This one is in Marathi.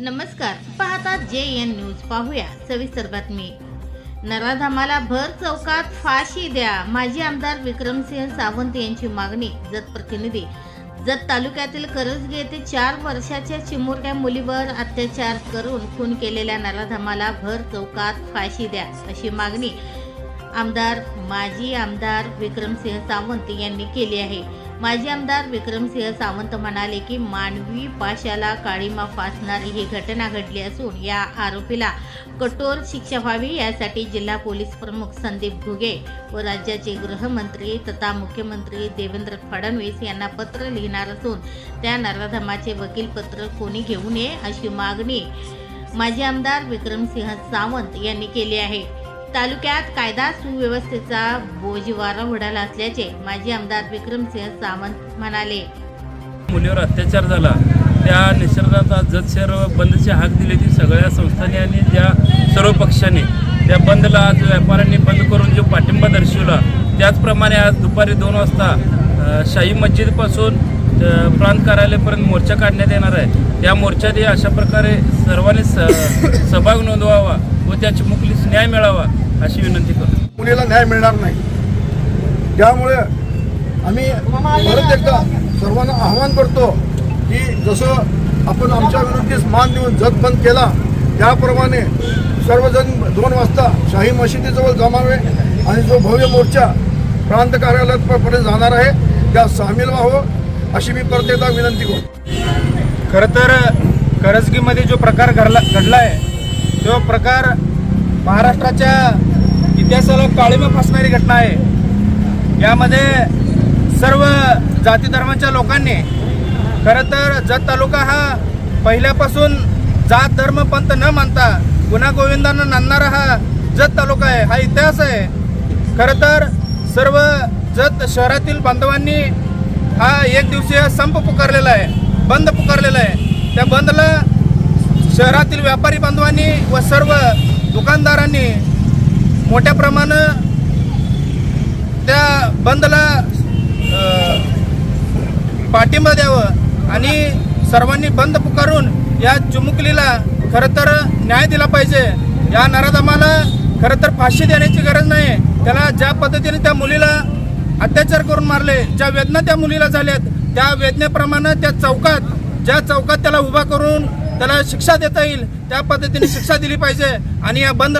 जे एन न्यूज. पाहूया सविस्तर बातमी. नराधामाला भर चौकात फाशी द्या. माजी आमदार विक्रमसिंह सावंत यांची मागणी जत प्रतिनिधी. जत तालुक्यातील करजगे येथे चार वर्षाच्या चिमुरड्या मुलीवर अत्याचार करून खून केलेल्या नराधामाला भर चौकात फाशी द्या अशी मागणी आमदार माजी आमदार विक्रमसिंह सावंत यांनी केली आहे. माजी आमदार विक्रमसिंह सावंत म्हणाले की मानवी पाशाला काळीमा फासणारी ही घटना घडली असून या आरोपीला कठोर शिक्षा व्हावी यासाठी जिल्हा पोलीस प्रमुख संदीप घुगे व राज्याचे गृहमंत्री तथा मुख्यमंत्री देवेंद्र फडणवीस यांना पत्र लिहिणार असून त्या नराधमाचे वकीलपत्र कोणी घेऊ नये अशी मागणी माजी आमदार विक्रमसिंह सावंत यांनी केली आहे. तालुक्यात कायदा सुव्यवस्थेचा बोजवारा उडाला असल्याचे माजी आमदार विक्रमसिंह सावंत म्हणाले. मुलीवर अत्याचार झाला. त्या निसर्गाचा जत शहर बंदची हाक दिली ती सगळ्या संस्थांनी आणि ज्या सर्व पक्षांनी. त्या बंदला आज व्यापाऱ्यांनी बंद करून जो पाठिंबा दर्शवला त्याचप्रमाणे आज दुपारी दोन वाजता शाही मस्जिदपासून प्रांत कार्यालयापर्यंत मोर्चा काढण्यात येणार आहे. त्या मोर्चात अशा प्रकारे सर्वांनी स सहभाग नोंदवावा व त्याची मुकलीस न्याय मिळावा अशी विनंती करतो. मुलीला न्याय मिळणार नाही. त्यामुळे आम्ही परत एकदा सर्वांना आव्हान करतो की जसं आपण आमच्या विरुद्धीस मान देऊन जत बंद केला त्याप्रमाणे सर्वजण दोन वाजता शाही मशिदीजवळ जमावे आणि जो भव्य मोर्चा प्रांत कार्यालयापर्यंत जाणार आहे त्या सामील व्हावं. अशी मी परत एकदा विनंती करतो. खरं तर करजगीमध्ये जो प्रकार घडला घडला आहे तो प्रकार महाराष्ट्राच्या इतिहासाला काळीमा फासणारी घटना आहे. यामध्ये सर्व जाती धर्माच्या लोकांनी खरं तर जत तालुका हा पहिल्यापासून जात धर्म पंथ न मानता गुन्हा गोविंदानं नांदणारा हा जत तालुका आहे हा इतिहास आहे. खरं तर सर्व जत शहरातील बांधवांनी हा एक दिवसीय संप पुकारलेला आहे बंद पुकारलेला आहे. त्या बंदला शहरातील व्यापारी बांधवांनी व सर्व दुकानदारांनी मोठ्या प्रमाणात त्या बंदला पाठिंबा द्यावं आणि सर्वांनी बंद पुकारून या चुमुकलीला खरं तर न्याय दिला पाहिजे. या नराधमाला खरं तर फाशी देण्याची गरज नाही. त्याला ज्या पद्धतीने त्या मुलीला अत्याचार करून मारले. ज्या वेदना त्या मुलीला झाल्यात त्या वेदनेप्रमाणे त्या चौकात ज्या चौकात त्याला उभा करून त्याला शिक्षा देता येईल त्या पद्धतीने शिक्षा दिली पाहिजे आणि या बंद